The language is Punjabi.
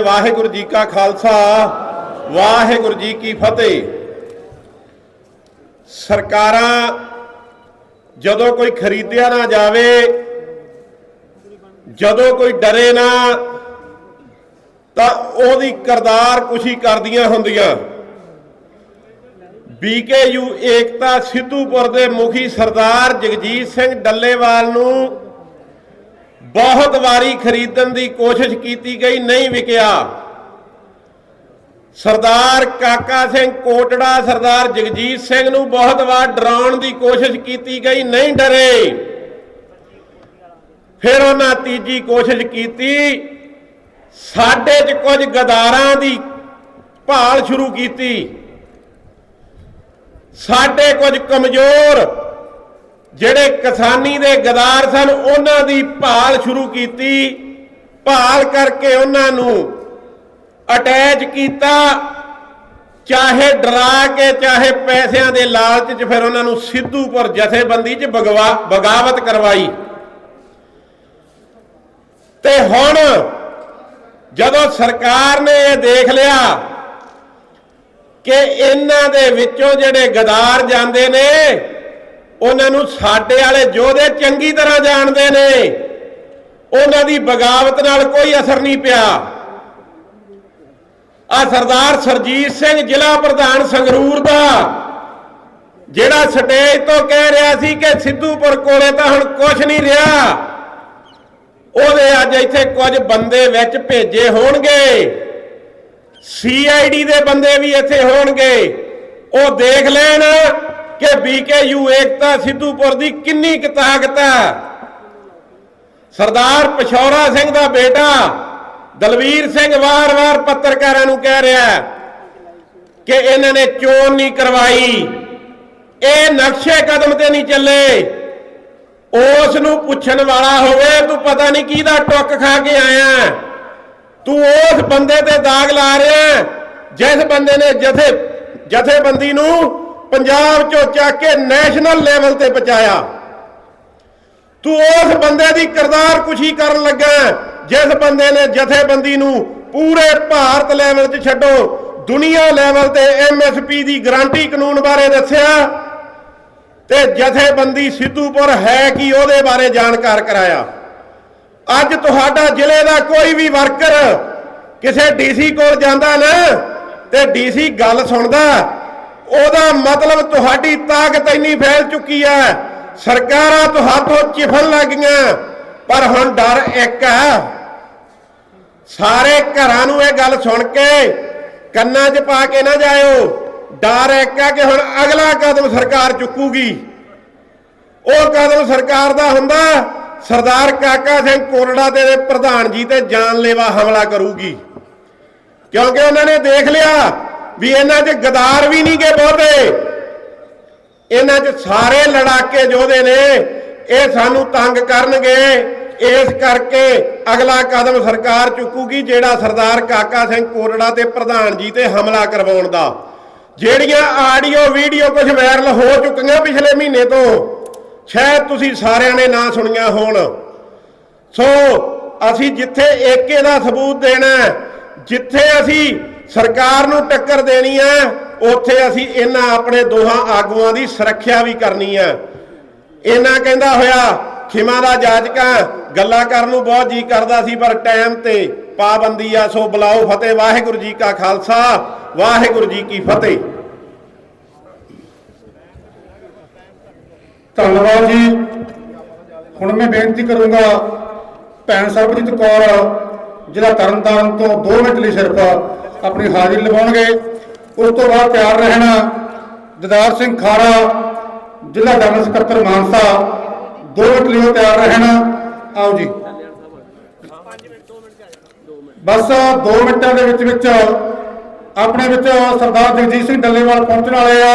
ਵਾਹਿਗੁਰੂ ਜੀ ਕਾ ਖਾਲਸਾ, ਵਾਹਿਗੁਰੂ ਜੀ ਕੀ ਫਤਿਹ। ਸਰਕਾਰਾਂ ਜਦੋਂ ਕੋਈ ਖਰੀਦਿਆ ਨਾ ਜਾਵੇ, ਜਦੋਂ ਕੋਈ ਡਰੇ ਨਾ, ਤਾਂ ਉਹਦੀ ਕਰਦਾਰ ਕੁਸ਼ੀ ਕਰਦੀਆਂ ਹੁੰਦੀਆਂ। ਬੀਕੇਯੂ ਏਕਤਾ ਸਿੱਧੂਪੁਰ ਦੇ ਮੁਖੀ ਸਰਦਾਰ ਜਗਜੀਤ ਸਿੰਘ ਡੱਲੇਵਾਲ ਨੂੰ ਬਹੁਤ ਵਾਰੀ ਖਰੀਦਣ ਦੀ ਕੋਸ਼ਿਸ਼ ਕੀਤੀ ਗਈ, ਨਹੀਂ ਵਿਕਿਆ। ਸਰਦਾਰ ਕਾਕਾ ਸਿੰਘ ਕੋਟੜਾ, ਸਰਦਾਰ ਜਗਜੀਤ ਸਿੰਘ ਨੂੰ ਬਹੁਤ ਵਾਰ ਡਰਾਉਣ ਦੀ ਕੋਸ਼ਿਸ਼ ਕੀਤੀ ਗਈ, ਨਹੀਂ ਡਰੇ। ਫਿਰ ਉਹਨਾਂ ਤੀਜੀ ਕੋਸ਼ਿਸ਼ ਕੀਤੀ, ਸਾਡੇ 'ਚ ਕੁਝ ਗਦਾਰਾਂ ਦੀ ਭਾਲ ਸ਼ੁਰੂ ਕੀਤੀ। ਸਾਡੇ ਕੁਝ ਕਮਜ਼ੋਰ ਜਿਹੜੇ ਕਿਸਾਨੀ ਦੇ ਗਦਾਰ ਸਨ, ਉਹਨਾਂ ਦੀ ਭਾਲ ਸ਼ੁਰੂ ਕੀਤੀ। ਭਾਲ ਕਰਕੇ ਉਹਨਾਂ ਨੂੰ ਅਟੈਚ ਕੀਤਾ। ਚਾਹੇ ਡਰਾ ਕੇ, ਚਾਹੇ ਪੈਸਿਆਂ ਦੇ ਲਾਲਚ 'ਚ ਫਿਰ ਉਹਨਾਂ ਨੂੰ ਸਿੱਧੂਪੁਰ ਜਥੇਬੰਦੀ 'ਚ ਬਗਵਾ, ਬਗਾਵਤ ਕਰਵਾਈ। ਤੇ ਹੁਣ ਜਦੋਂ ਸਰਕਾਰ ਨੇ ਇਹ ਦੇਖ ਲਿਆ ਕਿ ਇਹਨਾਂ ਦੇ ਵਿੱਚੋਂ ਜਿਹੜੇ ਗਦਾਰ ਜਾਂਦੇ ਨੇ ਉਹਨਾਂ ਨੂੰ ਸਾਡੇ ਵਾਲੇ ਯੋਧੇ ਚੰਗੀ ਤਰ੍ਹਾਂ ਜਾਣਦੇ ਨੇ। ਉਹਨਾਂ ਦੀ ਬਗਾਵਤ ਨਾਲ ਕੋਈ ਅਸਰ ਨਹੀਂ ਪਿਆ। ਆ ਸਰਦਾਰ ਸਰਜੀਤ ਸਿੰਘ ਜ਼ਿਲ੍ਹਾ ਪ੍ਰਧਾਨ ਸੰਗਰੂਰ ਦਾ, ਜਿਹੜਾ ਸਟੇਜ ਤੋਂ ਕਹਿ ਰਿਹਾ ਸੀ ਕਿ ਸਿੱਧੂਪੁਰ ਕੋਲੇ ਤਾਂ ਹੁਣ ਕੁਝ ਨਹੀਂ ਰਿਹਾ। ਉਹਦੇ ਅੱਜ ਇੱਥੇ ਕੁਝ ਬੰਦੇ ਵਿੱਚ ਭੇਜੇ ਹੋਣਗੇ। ਸੀਆਈਡੀ ਦੇ ਬੰਦੇ ਵੀ ਇੱਥੇ ਹੋਣਗੇ। ਉਹ ਦੇਖ ਲੈਣ ਕਿ ਬੀਕੇਯੂ ਏਕਤਾ ਸਿੱਧੂਪੁਰ ਦੀ ਕਿੰਨੀ ਕੁ ਤਾਕਤ ਹੈ? ਸਰਦਾਰ ਪਸ਼ੌਰਾ ਸਿੰਘ ਦਾ ਬੇਟਾ ਦਲਵੀਰ ਸਿੰਘ ਵਾਰ-ਵਾਰ ਪੱਤਰਕਾਰਾਂ ਨੂੰ ਕਹਿ ਰਿਹਾ ਕਿ ਇਹਨਾਂ ਨੇ ਚੋਣ ਨਹੀਂ ਕਰਵਾਈ। ਇਹ ਨਕਸ਼ੇ ਕਦਮ ਤੇ ਨਹੀਂ ਚੱਲੇ। ਉਸ ਨੂੰ ਪੁੱਛਣ ਵਾਲਾ ਹੋਵੇ, ਤੂੰ ਪਤਾ ਨਹੀਂ ਕਿਹਦਾ ਟੁੱਕ ਖਾ ਕੇ ਆਇਆ ਤੂੰ ਉਸ ਬੰਦੇ ਤੇ ਦਾਗ ਲਾ ਰਿਹਾ ਜਿਸ ਬੰਦੇ ਨੇ ਜਥੇ ਜਥੇਬੰਦੀ ਨੂੰ ਪੰਜਾਬ ਚੋਂ ਚੱਕ ਕੇ ਨੈਸ਼ਨਲ ਲੈਵਲ ਤੇ ਪਹੁੰਚਾਇਆ। ਤੂੰ ਉਸ ਬੰਦੇ ਦੀ ਕਰਦਾਰ ਕੁਸ਼ੀ ਕਰਨ ਲੱਗਾ ਜਿਸ ਬੰਦੇ ਨੇ ਜਥੇਬੰਦੀ ਨੂੰ ਪੂਰੇ ਭਾਰਤ ਲੈਵਲ ਚ ਛੱਡੋ, ਦੁਨੀਆ ਲੈਵਲ ਤੇ ਐਮਐਸਪੀ ਦੀ ਗਾਰੰਟੀ ਕਾਨੂੰਨ ਬਾਰੇ ਦੱਸਿਆ ਤੇ ਜਥੇਬੰਦੀ ਸਿੱਧੂਪੁਰ ਹੈ ਕਿ ਉਹਦੇ ਬਾਰੇ ਜਾਣਕਾਰ ਕਰਾਇਆ। ਅੱਜ ਤੁਹਾਡਾ ਜ਼ਿਲ੍ਹੇ ਦਾ ਕੋਈ ਵੀ ਵਰਕਰ ਕਿਸੇ ਡੀਸੀ ਕੋਲ ਜਾਂਦਾ ਨਾ ਤੇ ਡੀਸੀ ਗੱਲ ਸੁਣਦਾ ਉਹਦਾ ਮਤਲਬ ਤੁਹਾਡੀ ਤਾਕਤ ਇੰਨੀ ਫੈਲ ਚੁੱਕੀ ਹੈ। ਸਰਕਾਰਾਂ ਤੁਹਾਤੋਂ ਚਿਫਨ ਲੱਗੀਆਂ ਪਰ ਹੁਣ ਡਰ ਇੱਕ ਹੈ। ਸਾਰੇ ਘਰਾਂ ਨੂੰ ਇਹ ਗੱਲ ਸੁਣ ਕੇ ਕੰਨਾਂ 'ਚ ਪਾ ਕੇ ਨਾ ਜਾਇਓ। ਡਰ ਇੱਕ ਹੈ ਕਿ ਹੁਣ ਅਗਲਾ ਕਦਮ ਸਰਕਾਰ ਚੁੱਕੂਗੀ। ਉਹ ਕਦਮ ਸਰਕਾਰ ਦਾ ਹੁੰਦਾ, ਸਰਦਾਰ ਕਾਕਾ ਸਿੰਘ ਕੋਰੜਾ ਦੇ ਪ੍ਰਧਾਨ ਜੀ ਤੇ ਜਾਨਲੇਵਾ ਹਮਲਾ ਕਰੂਗੀ। ਕਿਉਂਕਿ ਉਹਨਾਂ ਨੇ ਦੇਖ ਲਿਆ ਵੀ ਇਹਨਾਂ 'ਚ ਗਦਾਰ ਵੀ ਨਹੀਂ ਗਏ ਬਹੁਤੇ। ਇਹਨਾਂ 'ਚ ਸਾਰੇ ਲੜਾਕੇ ਯੋਧੇ ਨੇ। ਇਹ ਸਾਨੂੰ ਤੰਗ ਕਰਨਗੇ। ਇਸ ਕਰਕੇ ਅਗਲਾ ਕਦਮ ਸਰਕਾਰ ਚੁੱਕੂਗੀ, ਜਿਹੜਾ ਸਰਦਾਰ ਕਾਕਾ ਸਿੰਘ ਕੋਰੜਾ ਤੇ ਪ੍ਰਧਾਨ ਜੀ ਤੇ ਹਮਲਾ ਕਰਵਾਉਣ ਦਾ। ਜਿਹੜੀਆਂ ਆਡੀਓ, ਵੀਡੀਓ ਕੁਝ ਵਾਇਰਲ ਹੋ ਚੁੱਕੀਆਂ ਪਿਛਲੇ ਮਹੀਨੇ ਤੋਂ, ਸ਼ਾਇਦ ਤੁਸੀਂ ਸਾਰਿਆਂ ਨੇ ਨਾ ਸੁਣੀਆਂ ਹੋਣ। ਸੋ, ਅਸੀਂ ਜਿੱਥੇ ਏਕੇ ਦਾ ਸਬੂਤ ਦੇਣਾ ਜਿੱਥੇ ਅਸੀਂ ਸਰਕਾਰ ਨੂੰ ਟੱਕਰ ਦੇਣੀ ਹੈ, ਉੱਥੇ ਅਸੀਂ ਇਹਨਾਂ ਆਪਣੇ ਦੋਹਾਂ ਆਗੂਆਂ ਦੀ ਸੁਰੱਖਿਆ ਵੀ ਕਰਨੀ ਹੈ। ਇਹਨਾਂ ਕਹਿੰਦਾ ਹੋਇਆ, ਖਿਮਾ ਦਾ ਜਾਜਕਾ ਗੱਲਾਂ ਕਰਨ ਨੂੰ ਬਹੁਤ ਜੀ ਕਰਦਾ ਸੀ, ਪਰ ਟਾਈਮ ਤੇ ਪਾਬੰਦੀ ਆ, ਸੋ ਬੁਲਾਓ ਫਤਿਹ, ਵਾਹਿਗੁਰੂ ਜੀ ਕਾ ਖਾਲਸਾ, ਵਾਹਿਗੁਰੂ ਜੀ ਕੀ ਫਤਿਹ। ਧੰਨਵਾਦ ਜੀ। ਹੁਣ ਮੈਂ ਬੇਨਤੀ ਕਰੂੰਗਾ, ਭੈਣ ਸਰਬਜੀਤ ਕੌਰ ਜ਼ਿਲ੍ਹਾ ਤਰਨਤਾਰਨ ਤੋਂ 2 ਮਿੰਟ ਲਈ ਸਿਰਫ ਆਪਣੀ ਹਾਜ਼ਰੀ ਲਵਾਉਣਗੇ। ਉਸ ਤੋਂ ਬਾਅਦ ਤਿਆਰ ਰਹਿਣਾ ਦਦਾਰ ਸਿੰਘ ਖਾਰਾ, ਜ਼ਿਲ੍ਹਾ ਜਨਰਲ ਸਕੱਤਰ ਮਾਨਸਾ। ਦੋ ਮਿੰਟ ਲਈ ਉਹ ਤਿਆਰ ਰਹਿਣਾ। ਆਓ ਜੀ। ਬਸ 2 ਮਿੰਟਾਂ ਦੇ ਵਿੱਚ ਵਿੱਚ ਆਪਣੇ ਵਿੱਚ ਸਰਦਾਰ ਜਗਜੀਤ ਸਿੰਘ ਡੱਲੇਵਾਲ ਪਹੁੰਚਣ ਵਾਲੇ ਆ।